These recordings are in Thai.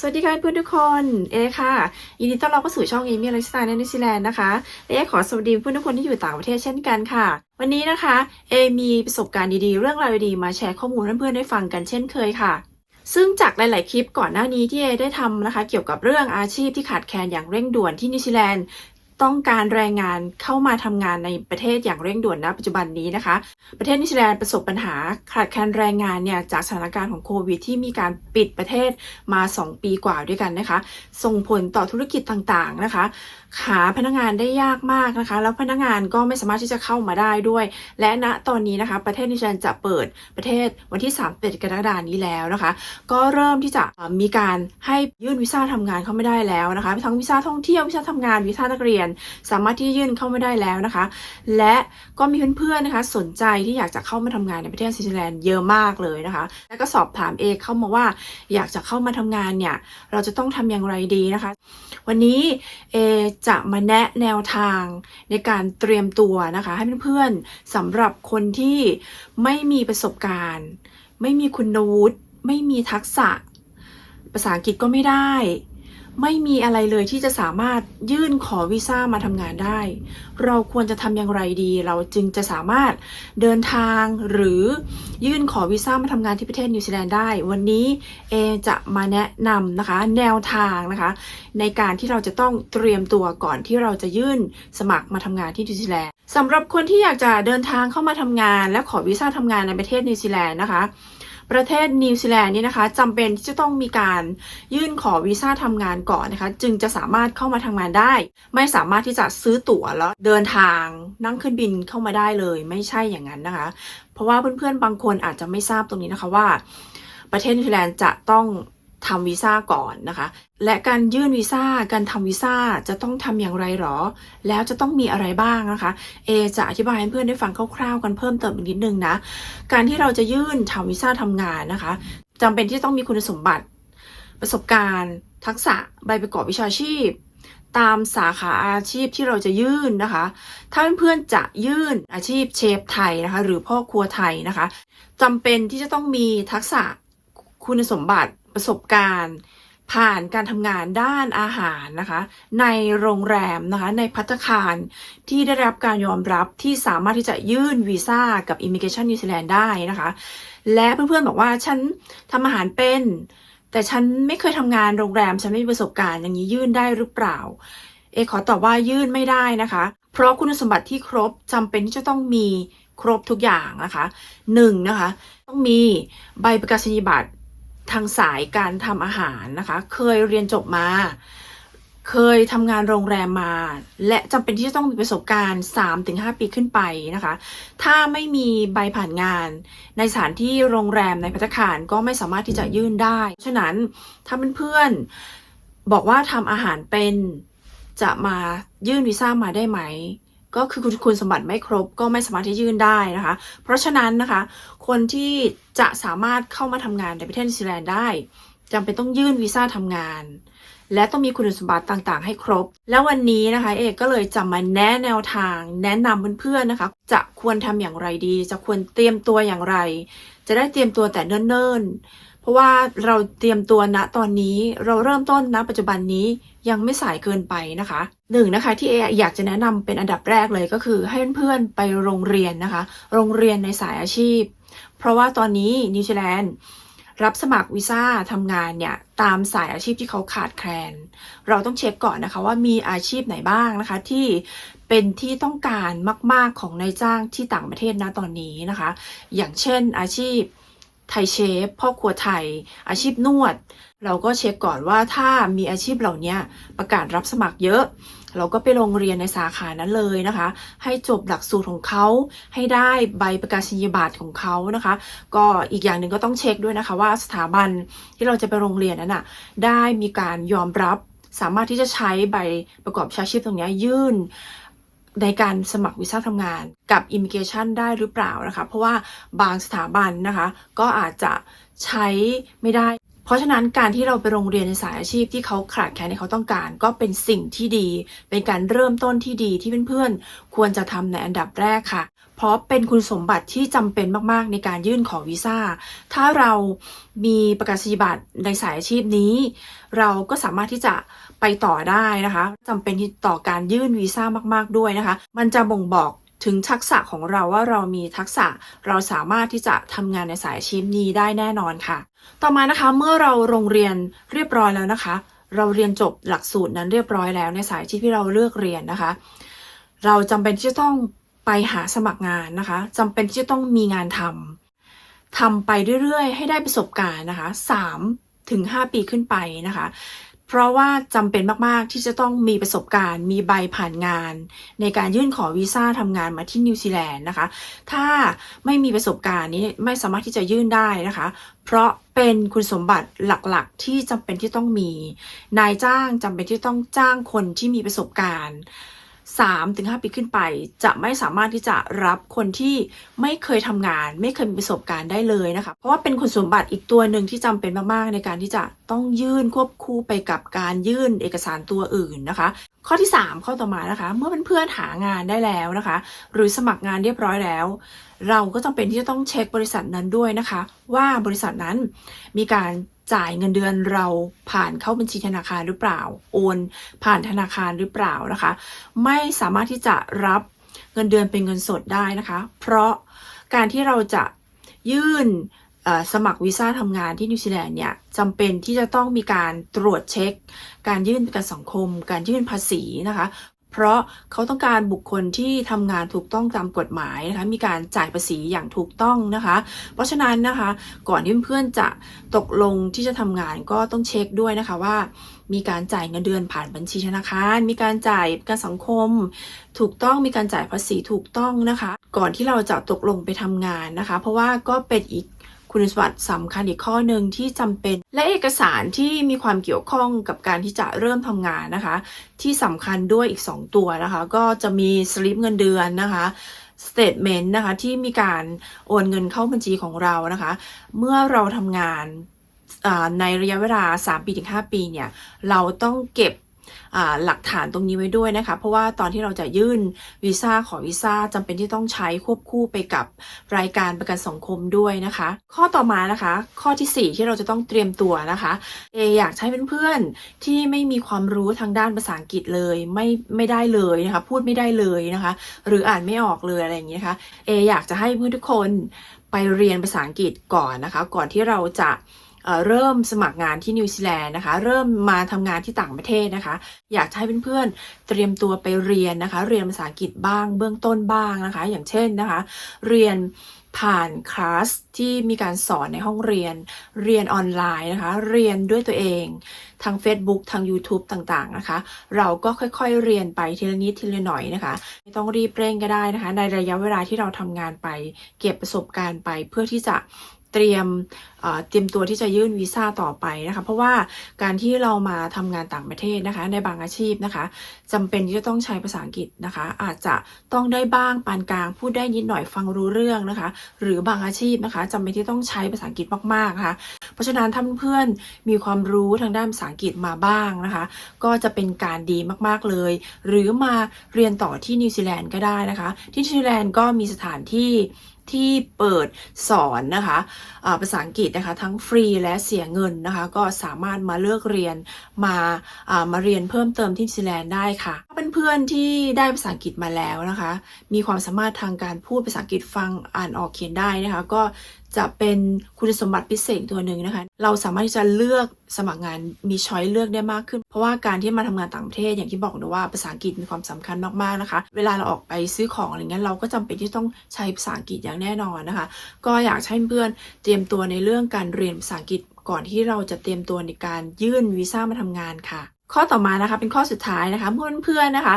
สวัสดีค่ะเพื่อนทุกคนเอค่ะยินดีต้อนรับเข้าสู่ช่องเอมี่ไลฟ์สไตล์ในนิวซีแลนด์นะคะเอขอสวัสดีเพื่อนทุกคนที่อยู่ต่างประเทศเช่นกันค่ะ วันนี้นะคะเอมีประสบการณ์ดีๆ เรื่องราวดีๆมาแชร์ข้อมูลให้เพื่อนๆได้ฟังกันเช่นเคยค่ะ ซึ่งจากหลาย ๆ คลิปก่อนหน้านี้ที่เอได้ทำนะคะ เกี่ยวกับเรื่องอาชีพที่ขาดแคลนอย่างเร่งด่วนที่นิวซีแลนด์ ต้องการแรงงานเข้ามาทำงานในประเทศอย่างเร่งด่วนณปัจจุบันนี้นะคะ ประเทศนิวซีแลนด์ประสบปัญหาขาดแคลนแรงงานเนี่ยจากสถานการณ์ของโควิด ที่มีการปิดประเทศมา 2 ปีกว่าด้วยกันนะคะ ส่งผลต่อธุรกิจต่างๆนะคะ หาพนักงานได้ยากมากนะคะ แล้วพนักงานก็ไม่สามารถที่จะเข้ามาได้ด้วย และณตอนนี้นะคะ ประเทศนิวซีแลนด์จะเปิดประเทศวันที่31กรกฎาคมนี้แล้วนะคะ ก็เริ่มที่จะมีการให้ยื่นวีซ่าทำงานเข้าไม่ได้แล้วนะคะทั้งวีซ่าท่องเที่ยววีซ่าทำงานวีซ่านักเรียน สามารถที่ยื่นเข้าไม่ได้แล้วนะคะ และก็มีเพื่อนๆนะคะ สนใจที่อยากจะเข้ามาทำงานในประเทศสวิตเซอร์แลนด์เยอะมากเลยนะคะ แล้วก็สอบถามเอเข้ามาว่าอยากจะเข้ามาทำงานเนี่ยเราจะต้องทำอย่างไรดีนะคะ วันนี้เอจะมาแนะแนวทางในการเตรียมตัวนะคะ ให้เพื่อนๆสำหรับคนที่ไม่มีประสบการณ์ ไม่มีคุณวุฒิไม่มีทักษะ ภาษาอังกฤษก็ไม่ได้ ไม่มีอะไรเลยที่จะสามารถยื่นขอวีซ่ามาทำงานได้ เราควรจะทำอย่างไรดี เราจึงจะสามารถเดินทางหรือยื่นขอวีซ่ามาทำงานที่ประเทศนิวซีแลนด์ได้ วันนี้เอจะมาแนะนำนะคะ แนวทางนะคะ ในการที่เราจะต้องเตรียมตัวก่อนที่เราจะยื่นสมัครมาทำงานที่นิวซีแลนด์สำหรับคนที่อยากจะเดินทางเข้ามาทำงาน และขอวีซ่าทำงานในประเทศนิวซีแลนด์นะคะ ประเทศนิวซีแลนด์นี่นะคะจำเป็นที่จะต้องมีการยื่นขอวีซ่าทำงานก่อนนะคะ จึงจะสามารถเข้ามาทำงานได้ ไม่สามารถที่จะซื้อตั๋วแล้วเดินทางนั่งเครื่องบินเข้ามาได้เลย ไม่ใช่อย่างนั้นนะคะ เพราะว่าเพื่อนๆบางคนอาจจะไม่ทราบตรงนี้นะคะว่า ประเทศนิวซีแลนด์จะต้อง ทำวีซ่าก่อนนะคะ และการยื่นวีซ่าการทำวีซ่าจะต้องทำอย่างไรหรอ แล้วจะต้องมีอะไรบ้างนะคะเอจะอธิบายให้เพื่อนได้ฟังคร่าวๆ กันเพิ่มเติมอีกนิดนึงนะ การที่เราจะยื่นทำวีซ่าทำงานนะคะจำเป็นที่ต้องมีคุณสมบัติ ประสบการณ์ ทักษะใบประกอบวิชาชีพ ตามสาขาอาชีพที่เราจะยื่นนะคะ ถ้าเพื่อนๆจะยื่นอาชีพเชฟไทยนะคะ หรือพ่อครัวไทยนะคะจำเป็นที่จะต้องมีทักษะคุณสมบัติ ประสบการณ์ ผ่านการทำงานด้านอาหารนะคะ ในโรงแรมนะคะ ในพัตตาคารที่ได้รับการยอมรับที่สามารถที่จะยื่นวีซ่ากับ Immigration New Zealand ได้นะคะ และเพื่อนๆบอกว่าฉันทำอาหารเป็น แต่ฉันไม่เคยทำงานโรงแรม ฉันไม่มีประสบการณ์อย่างนี้ยื่นได้หรือเปล่า เอขอตอบว่ายื่นไม่ได้นะคะ เพราะคุณสมบัติที่ครบจำเป็นที่จะต้องมีครบทุกอย่างนะคะหนึ่งนะคะ ต้องมีใบประกาศนียบัตร ทางสายการทำอาหารนะคะ เคยเรียนจบมา เคยทำงานโรงแรมมา และจำเป็นที่จะต้องมีประสบการณ์ 3-5 ปีขึ้นไปนะคะ ถ้าไม่มีใบผ่านงาน ในสถานที่โรงแรมในพัตตาคารก็ไม่สามารถที่จะยื่นได้ ฉะนั้นถ้าเพื่อนๆบอกว่าทำอาหารเป็นจะมายื่นวีซ่ามาได้ไหม ก็คือคุณคุณสมบัติไม่ครบก็ไม่สามารถที่ยื่นได้นะคะ เพราะฉะนั้นนะคะ คนที่จะสามารถเข้ามาทำงานในประเทศนิวซีแลนด์ได้จำเป็นต้องยื่นวีซ่าทำงาน และต้องมีคุณสมบัติต่างๆ ให้ครบ แล้ววันนี้นะคะ เอกก็เลยจะมาแนะแนวทาง แนะนำเพื่อนๆนะคะ จะควรทำอย่างไรดี จะควรเตรียมตัวอย่างไร จะได้เตรียมตัวแต่เนิ่นๆ ราะว่าเราเตรียมตัวณตอนนี้เราเริ่มต้นณปัจจุบันนี้ยังไม่สายเกินไปนะคะหนึ่งนะคะที่เออยากจะแนะนำเป็นอันดับแรกเลยก็คือให้เพื่อนๆไปโรงเรียนนะคะ โรงเรียนในสายอาชีพ เพราะว่าตอนนี้นิวซีแลนด์รับสมัครวีซ่าทำงานเนี่ยตามสายอาชีพที่เขาขาดแคลน เราต้องเช็คก่อนนะคะว่ามีอาชีพไหนบ้างนะคะที่เป็นที่ต้องการมาก ๆของนายจ้างที่ต่างประเทศนะตอนนี้นะคะ อย่างเช่นอาชีพ ไทยเชฟพ่อครัวไทย อาชีพนวด เราก็เช็คก่อนว่าถ้ามีอาชีพเหล่านี้ประกาศรับสมัครเยอะ เราก็ไปโรงเรียนในสาขานั้นเลยนะคะ ให้จบหลักสูตรของเขาให้ได้ใบประกาศนียบัตรของเขานะคะ ก็อีกอย่างหนึ่งก็ต้องเช็คด้วยนะคะ ว่าสถาบันที่เราจะไปโรงเรียนนั้นน่ะได้มีการยอมรับสามารถที่จะใช้ใบประกอบวิชาชีพตรงนี้ยื่น ในการสมัครวีซ่าทำงานกับ Immigration ได้หรือเปล่านะคะ เพราะว่าบางสถาบันนะคะ ก็อาจจะใช้ไม่ได้ เพราะฉะนั้นการที่เราไปโรงเรียนในสายอาชีพที่เขาขาดแคลนที่เขาต้องการ ก็เป็นสิ่งที่ดี เป็นการเริ่มต้นที่ดีที่เพื่อนๆควรจะทำในอันดับแรกค่ะ เพราะเป็นคุณสมบัติที่จำเป็นมากๆในการยื่นขอวีซ่าถ้าเรามีประกาศนียบัตรในสายอาชีพนี้ เราก็สามารถที่จะ ไปต่อได้นะคะจำเป็นต่อการยื่นวีซ่ามากๆด้วยนะคะ มันจะบ่งบอกถึงทักษะของเราว่าเรามีทักษะเราสามารถที่จะทำงานในสายอาชีพนี้ได้แน่นอนค่ะ ต่อมานะคะเมื่อเราโรงเรียนเรียบร้อยแล้วนะคะ เราเรียนจบหลักสูตรนั้นเรียบร้อยแล้วในสายอาชีพที่เราเลือกเรียนนะคะ เราจำเป็นที่จะต้องไปหาสมัครงานนะคะจำเป็นที่จะต้องมีงานทำทำไปเรื่อยๆ ให้ได้ประสบการณ์นะคะ3ถึง5ปีขึ้นไปนะคะ เพราะว่าจำเป็นมาก ๆ ที่จะต้องมีประสบการณ์ มีใบผ่านงาน ในการยื่นขอวีซ่าทำงานมาที่นิวซีแลนด์นะคะ ถ้าไม่มีประสบการณ์นี้ไม่สามารถที่จะยื่นได้นะคะ เพราะเป็นคุณสมบัติหลัก ๆ ที่จำเป็นที่ต้องมี นายจ้างจำเป็นที่ต้องจ้างคนที่มีประสบการณ์ 3ถึง5ปีขึ้นไป จะไม่สามารถที่จะรับคนที่ไม่เคยทำงาน ไม่เคยมีประสบการณ์ได้เลยนะคะ เพราะว่าเป็นคุณสมบัติอีกตัวหนึ่งที่จำเป็นมากๆ ในการที่จะต้องยื่นควบคู่ไปกับการยื่นเอกสารตัวอื่นนะคะ ข้อที่ 3 ข้อต่อมานะคะ เมื่อเพื่อนๆหางานได้แล้วนะคะ หรือสมัครงานเรียบร้อยแล้ว เราก็จำเป็นที่จะต้องเช็คบริษัทนั้นด้วยนะคะ ว่าบริษัทนั้นมีการ จ่ายเงินเดือนเราผ่านเข้าบัญชีธนาคารหรือเปล่า โอนผ่านธนาคารหรือเปล่านะคะ ไม่สามารถที่จะรับเงินเดือนเป็นเงินสดได้นะคะ เพราะการที่เราจะยื่นสมัครวีซ่าทำงานที่นิวซีแลนด์เนี่ยจำเป็นที่จะต้องมีการตรวจเช็ค การยื่นประกันสังคม การยื่นภาษีนะคะ เพราะเขาต้องการบุคคลที่ทำงานถูกต้องตามกฎหมายนะคะมีการจ่ายภาษีอย่างถูกต้องนะคะ เพราะฉะนั้นนะคะก่อนที่เพื่อนๆจะตกลงที่จะทำงานก็ต้องเช็คด้วยนะคะว่า มีการจ่ายเงินเดือนผ่านบัญชีธนาคาร มีการจ่ายกันสังคม ถูกต้องมีการจ่ายภาษีถูกต้องนะคะ ก่อนที่เราจะตกลงไปทำงานนะคะ เพราะว่าก็เป็นอีก คุณสมบัติสำคัญอีกข้อหนึ่งที่จำเป็น และเอกสารที่มีความเกี่ยวข้องกับการที่จะเริ่มทำงานนะคะ ที่สำคัญด้วยอีก 2 ตัวนะคะ ก็จะมีสลิปเงินเดือนนะคะสเต t เมนต์นะคะที่มีการโอนเงินเข้าบัญชีของเรานะคะ เมื่อเราทำงานในระยะเวลา 3 ปีถึง5ปีเนี่ย เราต้องเก็บ หลักฐานตรงนี้ไว้ด้วยนะคะ เพราะว่าตอนที่เราจะยื่นวีซ่าขอวีซ่าจำเป็นที่ต้องใช้ควบคู่ไปกับรายการประกันสังคมด้วยนะคะ ข้อต่อมานะคะ ข้อทีสี่4 ที่เราจะต้องเตรียมตัวนะคะเออยากให้เพื่อนๆที่ไม่มีความรู้ทางด้านภาษาอังกฤษเลยไม่ไม่ได้เลยนะคะพูดไม่ได้เลยนะคะ หรืออ่านไม่ออกเลยอะไรอย่างนี้นะคะเออยากจะให้เพื่อนทุกคนไปเรียนภาษาอังกฤษก่อนนะคะ ก่อนที่เราจะ เริ่มสมัครงานที่นิวซีแลนด์นะคะ เริ่มมาทำงานที่ต่างประเทศนะคะ อยากจะให้เพื่อนๆเตรียมตัวไปเรียนนะคะ เรียนภาษาอังกฤษบ้างเบื้องต้นบ้างนะคะ อย่างเช่นนะคะ เรียนผ่านคลาสที่มีการสอนในห้องเรียน เรียนออนไลน์นะคะ เรียนด้วยตัวเองทาง Facebook ทาง YouTube ต่างๆนะคะ เราก็ค่อยๆเรียนไปทีละนิดทีละหน่อยนะคะ ไม่ต้องรีบเร่งก็ได้นะคะ ในระยะเวลาที่เราทำงานไป เก็บประสบการณ์ไปเพื่อที่จะ เตรียมเตรียมตัวที่จะยื่นวีซ่าต่อไปนะคะ เพราะว่าการที่เรามาทำงานต่างประเทศนะคะ ในบางอาชีพนะคะจำเป็นที่จะต้องใช้ภาษาอังกฤษนะคะ อาจจะต้องได้บ้างปานกลาง พูดได้นิดหน่อยฟังรู้เรื่องนะคะ หรือบางอาชีพนะคะจำเป็นที่ต้องใช้ภาษาอังกฤษมากๆนะคะเพราะฉะนั้นถ้าเพื่อนมีความรู้ทางด้านภาษาอังกฤษมาบ้างนะคะ ก็จะเป็นการดีมากๆเลย หรือมาเรียนต่อที่นิวซีแลนด์ก็ได้นะคะ ที่นิวซีแลนด์ก็มีสถานที่ ที่เปิดสอนนะคะภาษาอังกฤษนะคะทั้งฟรีและเสียเงินนะคะ ก็สามารถมาเลือกเรียนมามาเรียนเพิ่มเติมที่นิวซีแลนด์ได้ค่ะถ้าเป็นเพื่อนที่ได้ภาษาอังกฤษมาแล้วนะคะ มีความสามารถทางการพูดภาษาอังกฤษฟังอ่านออกเขียนได้นะคะ ก็ จะเป็นคุณสมบัติพิเศษตัวหนึ่งนะคะ เราสามารถที่จะเลือกสมัครงานมีช้อยเลือกได้มากขึ้น เพราะว่าการที่มาทำงานต่างประเทศอย่างที่บอกนะว่าภาษาอังกฤษมีความสำคัญมากๆนะคะ เวลาเราออกไปซื้อของอะไรเงี้ยเราก็จำเป็นที่ต้องใช้ภาษาอังกฤษอย่างแน่นอนนะคะ ก็อยากให้เพื่อนเตรียมตัวในเรื่องการเรียนภาษาอังกฤษก่อนที่เราจะเตรียมตัวในการยื่นวีซ่ามาทำงานค่ะ ข้อต่อมานะคะเป็นข้อสุดท้ายนะคะเพื่อนเพื่อนๆนะคะ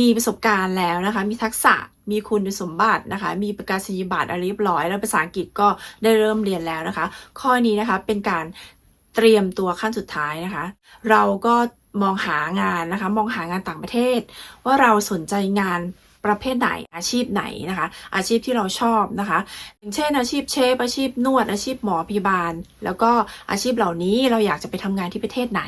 มีประสบการณ์แล้วนะคะ มีทักษะมีคุณสมบัตินะคะ มีประกาศนียบัตรอะไรเรียบร้อย แล้วภาษาอังกฤษก็ได้เริ่มเรียนแล้วนะคะ ข้อนี้นะคะเป็นการเตรียมตัวขั้นสุดท้ายนะคะ เราก็มองหางานนะคะ มองหางานต่างประเทศ ว่าเราสนใจงาน ประเภทไหนอาชีพไหนนะคะ อาชีพที่เราชอบนะคะ อย่างเช่น อาชีพเชฟอาชีพนวด อาชีพหมอพยาบาล แล้วก็อาชีพเหล่านี้เราอยากจะไปทำงานที่ประเทศไหน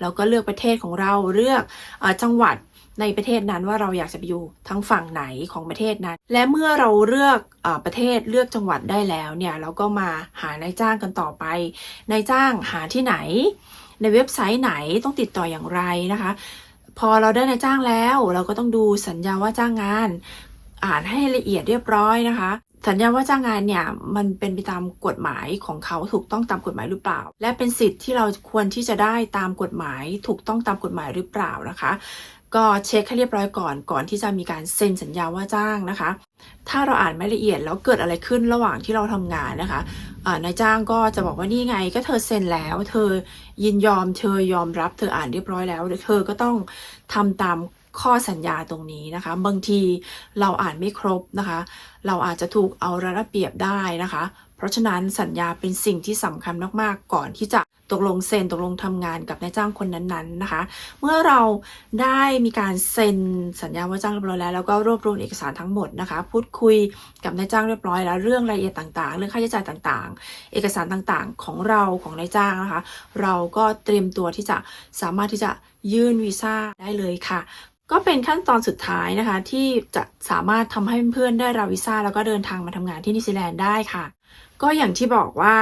เราก็เลือกประเทศของเราเลือกอจังหวัดในประเทศนั้นว่าเราอยากจะไปอยู่ทั้งฝั่งไหนของประเทศนั้น และเมื่อเราเลือกอประเทศเลือกจังหวัดได้แล้วเนี่ยเราก็มาหานายจ้างกันต่อไปนายจ้างหาที่ไหน ในเว็บไซต์ไหนต้องติดต่ออย่างไรนะคะ พอเราได้นายจ้างแล้ว เราก็ต้องดูสัญญาว่าจ้างงาน อ่านให้ละเอียดเรียบร้อยนะคะ สัญญาว่าจ้างงานเนี่ยมันเป็นไปตามกฎหมายของเขาถูกต้องตามกฎหมายหรือเปล่า และเป็นสิทธิ์ที่เราควรที่จะได้ตามกฎหมาย ถูกต้องตามกฎหมายหรือเปล่านะคะ ก็เช็คให้เรียบร้อยก่อนก่อนที่จะมีการเซ็นสัญญาว่าจ้างนะคะ ถ้าเราอ่านไม่ละเอียดแล้วเกิดอะไรขึ้นระหว่างที่เราทำงานนะคะนายจ้างก็จะบอกว่านี่ไงก็เธอเซ็นแล้ว เธอยินยอมเธอยอมรับ เธออ่านเรียบร้อยแล้วเธอก็ต้องทำตามข้อสัญญาตรงนี้นะคะ บางทีเราอ่านไม่ครบนะคะ เราอาจจะถูกเอาระเบียบได้นะคะ เพราะฉะนั้นสัญญาเป็นสิ่งที่สำคัญมากๆ ก่อนที่จะตกลงเซ็นตกลงทำงานกับนายจ้างคนนั้นๆนะคะ เมื่อเราได้มีการเซ็นสัญญาว่าจ้างเรียบร้อยแล้วแล้วก็รวบรวมเอกสารทั้งหมดนะคะ พูดคุยกับนายจ้างเรียบร้อยแล้วเรื่องรายละเอียดต่างๆ เรื่องค่าใช้จ่ายต่างๆ เอกสารต่างๆของเราของนายจ้างนะคะ เราก็เตรียมตัวที่จะสามารถที่จะยื่นวีซ่าได้เลยค่ะ ก็เป็นขั้นตอนสุดท้ายนะคะ ที่จะสามารถทำให้เพื่อนๆได้รับวีซ่าแล้วก็เดินทางมาทำงานที่นิวซีแลนด์ได้ค่ะ ก็อย่างที่บอกว่า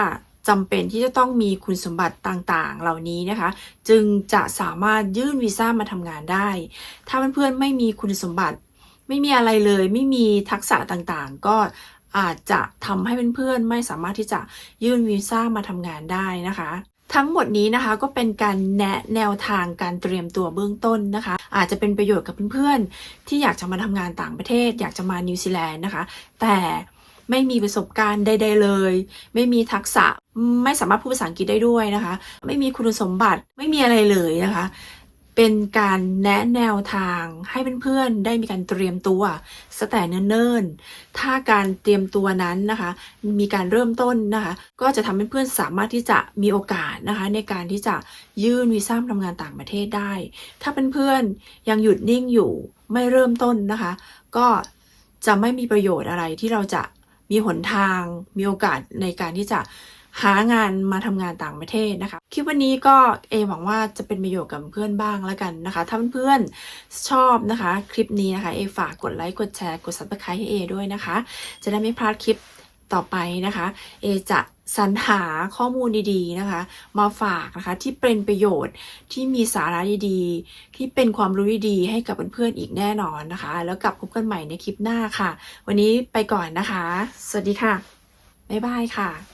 จำเป็นที่จะต้องมีคุณสมบัติต่างๆ เหล่านี้นะคะ จึงจะสามารถยื่นวีซ่ามาทำงานได้ ถ้าเพื่อนๆไม่มีคุณสมบัติ ไม่มีอะไรเลย ไม่มีทักษะต่างๆ ก็อาจจะทำให้เพื่อนๆไม่สามารถที่จะยื่นวีซ่ามาทำงานได้นะคะ ทั้งหมดนี้นะคะก็เป็นการแนะแนวทางการเตรียมตัวเบื้องต้นนะคะ อาจจะเป็นประโยชน์กับเพื่อนๆ ที่อยากจะมาทำงานต่างประเทศ อยากจะมานิวซีแลนด์นะคะ แต่ไม่มีประสบการณ์ใด ๆ เลย ไม่มีทักษะไม่สามารถพูดภาษาอังกฤษได้ด้วยนะคะ ไม่มีคุณสมบัติไม่มีอะไรเลยนะคะ เป็นการแนะแนวทางให้เพื่อนๆได้มีการเตรียมตัวสแต่เนิ่นๆ ถ้าการเตรียมตัวนั้นนะคะ มีการเริ่มต้นนะคะ ก็จะทำให้เพื่อนสามารถที่จะมีโอกาสนะคะ ในการที่จะยื่นวีซ่าทำงานต่างประเทศได้ ถ้าเพื่อนๆยังหยุดนิ่งอยู่ไม่เริ่มต้นนะคะ ก็จะไม่มีประโยชน์อะไรที่เราจะมีหนทางมีโอกาสในการที่จะ หางานมาทำงานต่างประเทศนะคะ คลิปวันนี้ก็เอหวังว่าจะเป็นประโยชน์กับเพื่อนบ้างแล้วกันนะคะ ถ้าเพื่อนชอบนะคะ คลิปนี้นะคะเอฝากกดไลค์กดแชร์กด subscribe ให้เอด้วยนะคะ จะได้ไม่พลาดคลิปต่อไปนะคะ เอจะสรรหาข้อมูลดีๆนะคะ มาฝากนะคะที่เป็นประโยชน์ที่มีสาระดีๆ ที่เป็นความรู้ดีๆให้กับเพื่อนๆอีกแน่นอนนะคะ แล้วกลับพบกันใหม่ในคลิปหน้าค่ะ วันนี้ไปก่อนนะคะ สวัสดีค่ะ บ๊ายบายค่ะ